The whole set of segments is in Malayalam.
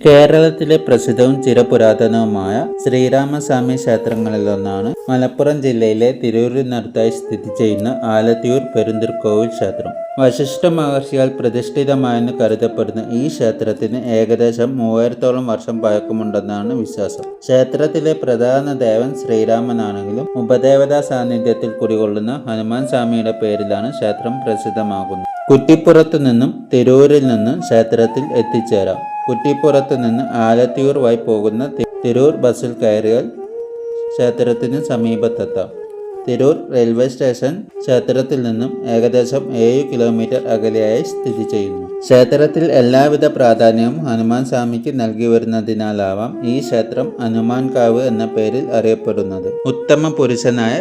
കേരളത്തിലെ പ്രസിദ്ധവും ചിരപുരാതനവുമായ ശ്രീരാമസ്വാമി ക്ഷേത്രങ്ങളിലൊന്നാണ് മലപ്പുറം ജില്ലയിലെ തിരൂരിനടുത്തായി സ്ഥിതി ചെയ്യുന്ന ആലത്തിയൂർ പെരുന്തിർക്കോവിൽ ക്ഷേത്രം. വശിഷ്ഠ മഹർഷിയാൽ പ്രതിഷ്ഠിതമായെന്ന് കരുതപ്പെടുന്ന ഈ ക്ഷേത്രത്തിന് ഏകദേശം മൂവായിരത്തോളം വർഷം പഴക്കമുണ്ടെന്നാണ് വിശ്വാസം. ക്ഷേത്രത്തിലെ പ്രധാന ദേവൻ ശ്രീരാമനാണെങ്കിലും ഉപദേവതാ സാന്നിധ്യത്തിൽ കുടികൊള്ളുന്ന ഹനുമാൻ സ്വാമിയുടെ പേരിലാണ് ക്ഷേത്രം പ്രസിദ്ധമാകുന്നത്. കുറ്റിപ്പുറത്തു നിന്നും തിരൂരിൽ നിന്നും ക്ഷേത്രത്തിൽ എത്തിച്ചേരാം. കുറ്റിപ്പുറത്ത് നിന്ന് ആലത്തിയൂർ വഴി പോകുന്ന തിരൂർ ബസ്സിൽ കയറിയാൽ ക്ഷേത്രത്തിന് സമീപത്തെത്താം. തിരൂർ റെയിൽവേ സ്റ്റേഷൻ ക്ഷേത്രത്തിൽ നിന്നും ഏകദേശം ഏഴ് കിലോമീറ്റർ അകലെയായി സ്ഥിതി ചെയ്യുന്നു. ക്ഷേത്രത്തിൽ എല്ലാവിധ പ്രാധാന്യവും ഹനുമാൻ സ്വാമിക്ക് നൽകി വരുന്നതിനാലാവാം ഈ ക്ഷേത്രം ഹനുമാൻകാവ് എന്ന പേരിൽ അറിയപ്പെടുന്നത്. ഉത്തമ പുരുഷനായ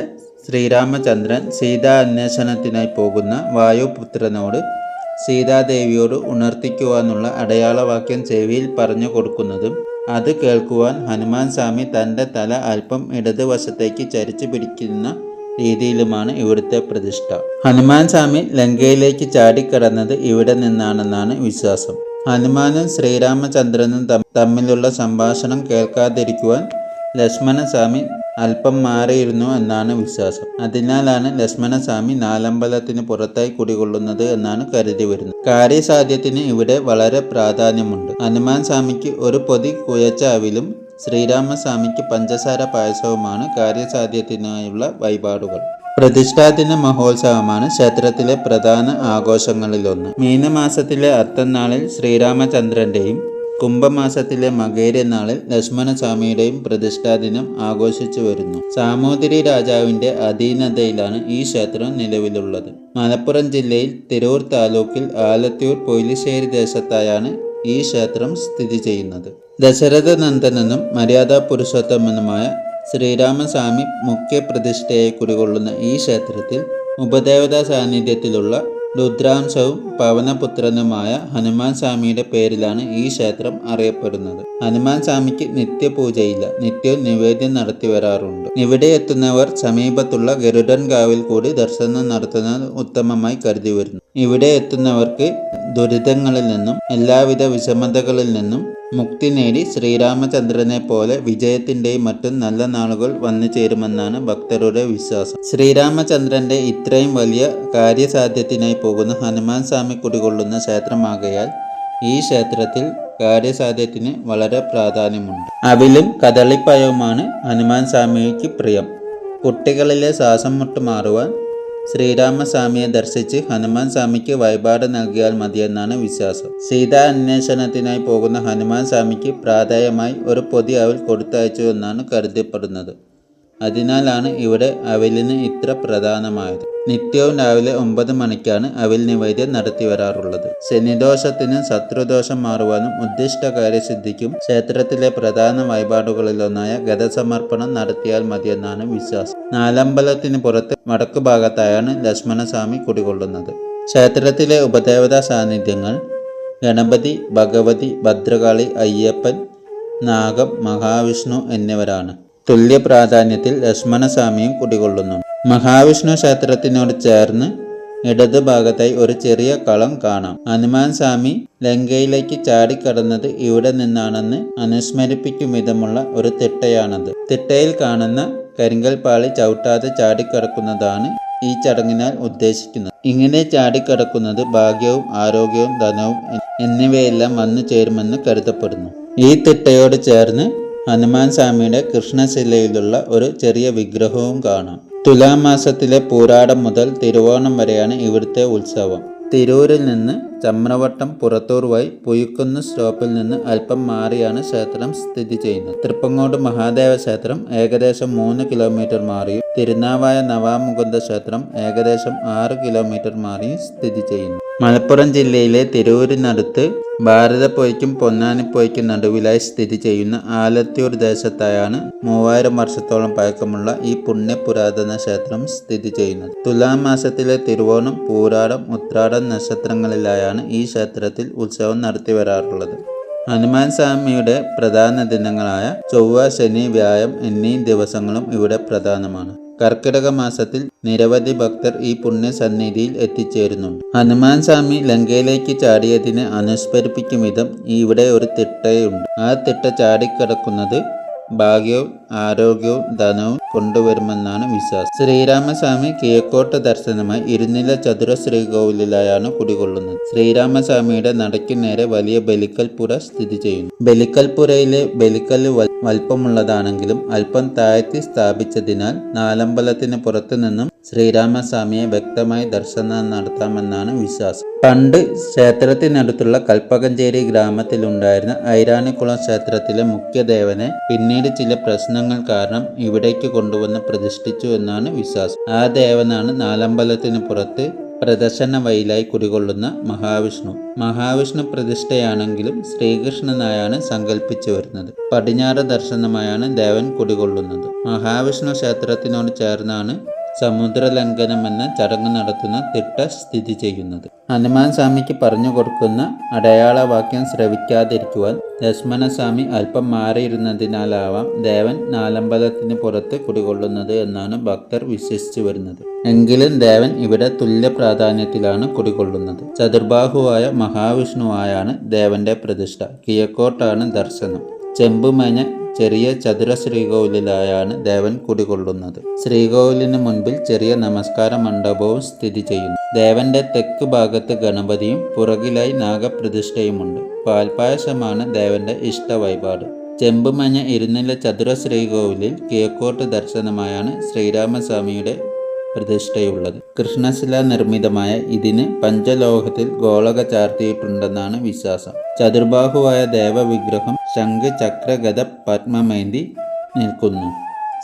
ശ്രീരാമചന്ദ്രൻ സീതാ അന്വേഷണത്തിനായി പോകുന്ന വായുപുത്രനോട് സീതാദേവിയോട് ഉണർത്തിക്കുവാനുള്ള അടയാളവാക്യം ചെവിയിൽ പറഞ്ഞു കൊടുക്കുന്നതും അത് കേൾക്കുവാൻ ഹനുമാൻ സ്വാമി തന്റെ തല അല്പം ഇടതുവശത്തേക്ക് ചരിച്ചു പിടിക്കുന്ന രീതിയിലുമാണ് ഇവിടുത്തെ പ്രതിഷ്ഠ. ഹനുമാൻ സ്വാമി ലങ്കയിലേക്ക് ചാടിക്കടന്നത് ഇവിടെ നിന്നാണെന്നാണ് വിശ്വാസം. ഹനുമാനും ശ്രീരാമചന്ദ്രനും തമ്മിലുള്ള സംഭാഷണം കേൾക്കാതിരിക്കുവാൻ ലക്ഷ്മണസ്വാമി അല്പം മാറിയിരുന്നു എന്നാണ് വിശ്വാസം. അതിനാലാണ് ലക്ഷ്മണസ്വാമി നാലമ്പലത്തിന് പുറത്തായി കുടികൊള്ളുന്നത് എന്നാണ് കരുതി വരുന്നത്. കാര്യസാധ്യത്തിന് ഇവിടെ വളരെ പ്രാധാന്യമുണ്ട്. ഹനുമാൻ സ്വാമിക്ക് ഒരു പൊതി കുയച്ചാവിലും ശ്രീരാമസ്വാമിക്ക് പഞ്ചസാര പായസവുമാണ് കാര്യസാധ്യത്തിനായുള്ള വഴിപാടുകൾ. പ്രതിഷ്ഠാദിന മഹോത്സവമാണ് ക്ഷേത്രത്തിലെ പ്രധാന ആഘോഷങ്ങളിലൊന്ന്. മീനമാസത്തിലെ അത്തം നാളിൽ ശ്രീരാമചന്ദ്രന്റെയും കുംഭമാസത്തിലെ മകേര നാളിൽ ലക്ഷ്മണസ്വാമിയുടെയും പ്രതിഷ്ഠാദിനം ആഘോഷിച്ചു വരുന്നു. സാമൂതിരി രാജാവിന്റെ അധീനതയിലാണ് ഈ ക്ഷേത്രം നിലവിലുള്ളത്. മലപ്പുറം ജില്ലയിൽ തിരൂർ താലൂക്കിൽ ആലത്തൂർ പൊയിലിശ്ശേരി ദേശത്തായാണ് ഈ ക്ഷേത്രം സ്ഥിതി ചെയ്യുന്നത്. ദശരഥ നന്ദനെന്നും മര്യാദാ പുരുഷോത്തമനുമായ ശ്രീരാമസ്വാമി മുഖ്യ പ്രതിഷ്ഠയെ കുടികൊള്ളുന്ന ഈ ക്ഷേത്രത്തിൽ ഉപദേവതാ സാന്നിധ്യത്തിലുള്ള രുദ്രാംശവും പവനപുത്രനുമായ ഹനുമാൻ സ്വാമിയുടെ പേരിലാണ് ഈ ക്ഷേത്രം അറിയപ്പെടുന്നത്. ഹനുമാൻ സ്വാമിക്ക് നിത്യപൂജയില്ല. നിത്യവും നിവേദ്യം നടത്തി വരാറുണ്ട്. ഇവിടെ എത്തുന്നവർ സമീപത്തുള്ള ഗരുഡൻ കാവിൽ കൂടി ദർശനം നടത്തുന്നത് ഉത്തമമായി കരുതി വരുന്നു. ഇവിടെ എത്തുന്നവർക്ക് ദുരിതങ്ങളിൽ നിന്നും എല്ലാവിധ വിഷമതകളിൽ നിന്നും മുക്തി നേടി ശ്രീരാമചന്ദ്രനെ പോലെ വിജയത്തിന്റെയും മറ്റും നല്ല നാളുകൾ വന്നു ചേരുമെന്നാണ് ഭക്തരുടെ വിശ്വാസം. ശ്രീരാമചന്ദ്രന്റെ ഇത്രയും വലിയ കാര്യസാധ്യത്തിനായി പോകുന്ന ഹനുമാൻ സ്വാമി കുടികൊള്ളുന്ന ക്ഷേത്രമാകയാൽ ഈ ക്ഷേത്രത്തിൽ കാര്യസാധ്യത്തിന് വളരെ പ്രാധാന്യമുണ്ട്. അവിലും കദളിപ്പയവുമാണ് ഹനുമാൻ സ്വാമിക്ക് പ്രിയം. കുട്ടികളിലെ ശ്വാസം മുട്ട് മാറുവാൻ ശ്രീരാമസ്വാമിയെ ദർശിച്ച് ഹനുമാൻ സ്വാമിക്ക് വഴിപാട് നൽകിയാൽ മതിയെന്നാണ് വിശ്വാസം. സീതാ അന്വേഷണത്തിനായി പോകുന്ന ഹനുമാൻ സ്വാമിക്ക് പ്രാധാന്യമായി ഒരു പൊതി അവൽ കൊടുത്തയച്ചു എന്നാണ് കരുതപ്പെടുന്നത്. അതിനാലാണ് ഇവിടെ അവലിന് ഇത്ര പ്രധാനമായത്. നിത്യവും രാവിലെ ഒമ്പത് മണിക്കാണ് അവിൽ നിവേദ്യം നടത്തി വരാറുള്ളത്. ശനിദോഷത്തിനും ശത്രുദോഷം മാറുവാനും ഉദ്ദിഷ്ട കാര്യസിദ്ധിക്കും ക്ഷേത്രത്തിലെ പ്രധാന വഴിപാടുകളിലൊന്നായ ഗതസമർപ്പണം നടത്തിയാൽ മതിയെന്നാണ് വിശ്വാസം. നാലമ്പലത്തിന് പുറത്ത് വടക്കു ഭാഗത്തായാണ് ലക്ഷ്മണസ്വാമി കുടികൊള്ളുന്നത്. ക്ഷേത്രത്തിലെ ഉപദേവതാ സാന്നിധ്യങ്ങൾ ഗണപതി ഭഗവതി ഭദ്രകാളി അയ്യപ്പൻ നാഗം മഹാവിഷ്ണു എന്നിവരാണ്. തുല്യ പ്രാധാന്യത്തിൽ ലക്ഷ്മണസ്വാമിയും കുടികൊള്ളുന്നു. മഹാവിഷ്ണു ക്ഷേത്രത്തിനോട് ചേർന്ന് ഇടതു ഭാഗത്തായി ഒരു ചെറിയ കളം കാണാം. ഹനുമാൻ സ്വാമി ലങ്കയിലേക്ക് ചാടിക്കടന്നത് ഇവിടെ നിന്നാണെന്ന് അനുസ്മരിപ്പിക്കും വിധമുള്ള ഒരു തിട്ടയാണത്. തിട്ടയിൽ കാണുന്ന കരിങ്കൽ പാളി ചവിട്ടാതെ ചാടിക്കടക്കുന്നതാണ് ഈ ചടങ്ങിനാൽ ഉദ്ദേശിക്കുന്നത്. ഇങ്ങനെ ചാടിക്കടക്കുന്നത് ഭാഗ്യവും ആരോഗ്യവും ധനവും എന്നിവയെല്ലാം വന്നു ചേരുമെന്ന് കരുതപ്പെടുന്നു. ഈ തിട്ടയോട് ചേർന്ന് ഹനുമാൻ സ്വാമിയുടെ കൃഷ്ണശിലയിലുള്ള ഒരു ചെറിയ വിഗ്രഹവും കാണാം. തുലാമാസത്തിലെ പൂരാടം മുതൽ തിരുവോണം വരെയാണ് ഇവിടുത്തെ ഉത്സവം. തിരൂരിൽ നിന്ന് ചമ്രവട്ടം പുറത്തൂർ വഴി പുയുക്കുന്ന് സ്റ്റോപ്പിൽ നിന്ന് അല്പം മാറിയാണ് ക്ഷേത്രം സ്ഥിതി ചെയ്യുന്നത്. തൃപ്പങ്ങോട് മഹാദേവ ക്ഷേത്രം ഏകദേശം മൂന്ന് കിലോമീറ്റർ മാറിയും തിരുനാവായ നവാമുകുന്ദ ക്ഷേത്രം ഏകദേശം ആറ് കിലോമീറ്റർ മാറിയും സ്ഥിതി ചെയ്യുന്നു. മലപ്പുറം ജില്ലയിലെ തിരൂരിനടുത്ത് ഭാരതപ്പൊയ്ക്കും പൊന്നാനിപ്പൊയ്ക്കും നടുവിലായി സ്ഥിതി ചെയ്യുന്ന ആലത്തിയൂർ ദേശത്തായാണ് മൂവായിരം വർഷത്തോളം പഴക്കമുള്ള ഈ പുണ്യ പുരാതന ക്ഷേത്രം സ്ഥിതി ചെയ്യുന്നത്. തുലാം മാസത്തിലെ തിരുവോണം പൂരാടം ഉത്രാടം നക്ഷത്രങ്ങളിലായാണ് ഈ ക്ഷേത്രത്തിൽ ഉത്സവം നടത്തി വരാറുള്ളത്. ഹനുമാൻ സ്വാമിയുടെ പ്രധാന ദിനങ്ങളായ ചൊവ്വ ശനി വ്യായം എന്നീ ദിവസങ്ങളും ഇവിടെ പ്രധാനമാണ്. കർക്കിടക മാസത്തിൽ നിരവധി ഭക്തർ ഈ പുണ്യസന്നിധിയിൽ എത്തിച്ചേരുന്നുണ്ട്. ഹനുമാൻ സ്വാമി ലങ്കയിലേക്ക് ചാടിയതിനെ അനുസ്മരിപ്പിക്കും വിധം ഇവിടെ ഒരു തിട്ടയുണ്ട്. ആ തിട്ട ചാടിക്കിടക്കുന്നത് ഭാഗ്യവും ആരോഗ്യവും ധനവും കൊണ്ടുവരുമെന്നാണ് വിശ്വാസം. ശ്രീരാമസ്വാമി കിഴക്കോട്ട് ദർശനമായി ഇരുനില ചതുര ശ്രീകോവിലായാണ് കുടികൊള്ളുന്നത്. ശ്രീരാമസ്വാമിയുടെ നടയ്ക്കു നേരെ വലിയ ബലിക്കൽപുര സ്ഥിതി ചെയ്യുന്നു. ബലിക്കൽപുരയിലെ ബലിക്കൽ വലിപ്പമുള്ളതാണെങ്കിലും അല്പം താഴ്ത്തി സ്ഥാപിച്ചതിനാൽ നാലമ്പലത്തിന് പുറത്തു നിന്നും ശ്രീരാമസ്വാമിയെ വ്യക്തമായി ദർശനം നടത്താമെന്നാണ് വിശ്വാസം. പണ്ട് ക്ഷേത്രത്തിനടുത്തുള്ള കൽപ്പകഞ്ചേരി ഗ്രാമത്തിലുണ്ടായിരുന്ന ഐരാണിക്കുളം ക്ഷേത്രത്തിലെ മുഖ്യദേവനെ പിന്നീട് ചില പ്രശ്നങ്ങൾ കാരണം ഇവിടേക്ക് കൊണ്ടുവന്ന് പ്രതിഷ്ഠിച്ചു എന്നാണ് വിശ്വാസം. ആ ദേവനാണ് നാലമ്പലത്തിന് പുറത്ത് പ്രദർശന വയലായി കുടികൊള്ളുന്ന മഹാവിഷ്ണു. മഹാവിഷ്ണു പ്രതിഷ്ഠയാണെങ്കിലും ശ്രീകൃഷ്ണനായാണ് സങ്കല്പിച്ചു വരുന്നത്. പടിഞ്ഞാറ് ദർശനമായാണ് ദേവൻ കുടികൊള്ളുന്നത്. മഹാവിഷ്ണു ക്ഷേത്രത്തിനോട് ചേർന്നാണ് സമുദ്രലംഘനം എന്ന ചടങ്ങ് നടത്തുന്ന തിട്ട സ്ഥിതി ചെയ്യുന്നത്. ഹനുമാൻ സ്വാമിക്ക് പറഞ്ഞു കൊടുക്കുന്ന അടയാളവാക്യം ശ്രവിക്കാതിരിക്കുവാൻ ലക്ഷ്മണസ്വാമി അല്പം മാറിയിരുന്നതിനാലാവാം ദേവൻ നാലമ്പലത്തിന് പുറത്ത് കുടികൊള്ളുന്നത് എന്നാണ് ഭക്തർ വിശ്വസിച്ചു വരുന്നത്. എങ്കിലും ദേവൻ ഇവിടെ തുല്യ പ്രാധാന്യത്തിലാണ് കുടികൊള്ളുന്നത്. ചതുർബാഹുവായ മഹാവിഷ്ണുവായാണ് ദേവന്റെ പ്രതിഷ്ഠ. കിഴക്കോട്ടാണ് ദർശനം. ചെമ്പുമഞ്ഞ ചെറിയ ചതുര ശ്രീകോവിലായാണ് ദേവൻ കുടികൊള്ളുന്നത്. ശ്രീകോവിലിന് മുൻപിൽ ചെറിയ നമസ്കാര മണ്ഡപവും സ്ഥിതി ചെയ്യുന്നു. ദേവന്റെ തെക്ക് ഭാഗത്ത് ഗണപതിയും പുറകിലായി നാഗപ്രതിഷ്ഠയുമുണ്ട്. പാൽപായസമാണ് ദേവന്റെ ഇഷ്ട വഴിപാട്. ചെമ്പുമഞ്ഞ ഇരുന്നില ചതുര ശ്രീകോവിലിൽ കിഴക്കോട്ട് ദർശനമായാണ് ശ്രീരാമസ്വാമിയുടെ പ്രതിഷ്ഠയുള്ളത്. കൃഷ്ണശില നിർമ്മിതമായ ഇതിന് പഞ്ചലോഹത്തിൽ ഗോളക ചാർത്തിയിട്ടുണ്ടെന്നാണ് വിശ്വാസം. ചതുർബാഹുവായ ദേവവിഗ്രഹം ശംഖ് ചക്ര ഗദ പത്മമേന്തി നിൽക്കുന്നു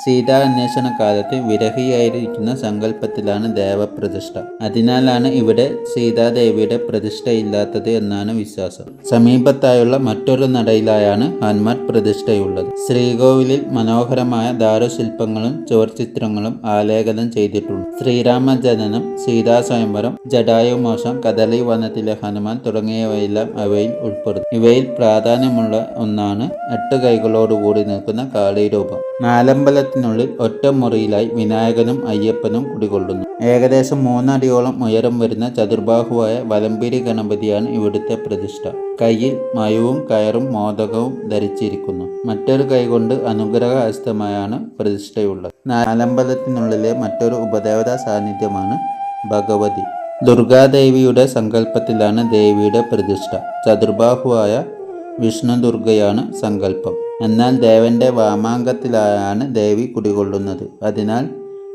സീതാ അന്വേഷണ കാലത്ത് വിരഹിയായിരിക്കുന്ന സങ്കല്പത്തിലാണ് ദേവപ്രതിഷ്ഠ. അതിനാലാണ് ഇവിടെ സീതാദേവിയുടെ പ്രതിഷ്ഠയില്ലാത്തത് എന്നാണ് വിശ്വാസം. സമീപത്തായുള്ള മറ്റൊരു നടയിലായാണ് ഹനുമാൻ പ്രതിഷ്ഠയുള്ളത്. ശ്രീകോവിലിൽ മനോഹരമായ ദാരുശില്പങ്ങളും ചോർചിത്രങ്ങളും ആലേഖനം ചെയ്തിട്ടുണ്ട്. ശ്രീരാമ ജനനം സീതാസ്വയംവരം ജഡായുമോഷം കദളി വനത്തിലെ ഹനുമാൻ തുടങ്ങിയവയെല്ലാം അവയിൽ ഉൾപ്പെടുന്നു. ഇവയിൽ പ്രാധാന്യമുള്ള ഒന്നാണ് എട്ട് കൈകളോടുകൂടി നിൽക്കുന്ന കാളിരൂപം. നാലമ്പലത്തിനുള്ളിൽ ഒറ്റ മുറിയിലായി വിനായകനും അയ്യപ്പനും കുടികൊള്ളുന്നു. ഏകദേശം മൂന്നടിയോളം ഉയരം വരുന്ന ചതുർബാഹുവായ വലമ്പിരി ഗണപതിയാണ് ഇവിടുത്തെ പ്രതിഷ്ഠ. കയ്യിൽ മയവും കയറും മോദകവും ധരിച്ചിരിക്കുന്നു. മറ്റൊരു കൈകൊണ്ട് അനുഗ്രഹ ഹസ്തമായാണ് പ്രതിഷ്ഠയുള്ളത്. നാലമ്പലത്തിനുള്ളിലെ മറ്റൊരു ഉപദേവതാ സാന്നിധ്യമാണ് ഭഗവതി. ദുർഗാദേവിയുടെ സങ്കല്പത്തിലാണ് ദേവിയുടെ പ്രതിഷ്ഠ. ചതുർബാഹുവായ വിഷ്ണു ദുർഗയാണ് സങ്കല്പം. എന്നാൽ ദേവന്റെ വാമാങ്കത്തിലാണ് ദേവി കുടികൊള്ളുന്നത്. അതിനാൽ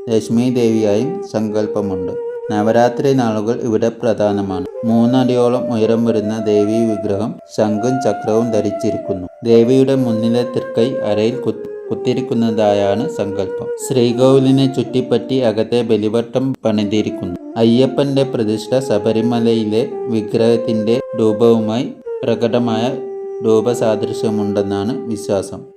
ലക്ഷ്മി ദേവിയായും സങ്കല്പമുണ്ട്. നവരാത്രി നാളുകൾ ഇവിടെ പ്രധാനമാണ്. മൂന്നടിയോളം ഉയരം വരുന്ന ദേവി വിഗ്രഹം ശംഖും ചക്രവും ധരിച്ചിരിക്കുന്നു. ദേവിയുടെ മുന്നിലെ തൃക്കൈ അരയിൽ കുത്തി കുത്തിരിക്കുന്നതായാണ് സങ്കല്പം. ശ്രീകോവിലിനെ ചുറ്റിപ്പറ്റി അകത്തെ ബലിവട്ടം പണിതിരിക്കുന്നു. അയ്യപ്പന്റെ പ്രതിഷ്ഠ ശബരിമലയിലെ വിഗ്രഹത്തിന്റെ രൂപവുമായി പ്രകടമായ രൂപസാദൃശ്യമുണ്ടെന്നാണ് വിശ്വാസം.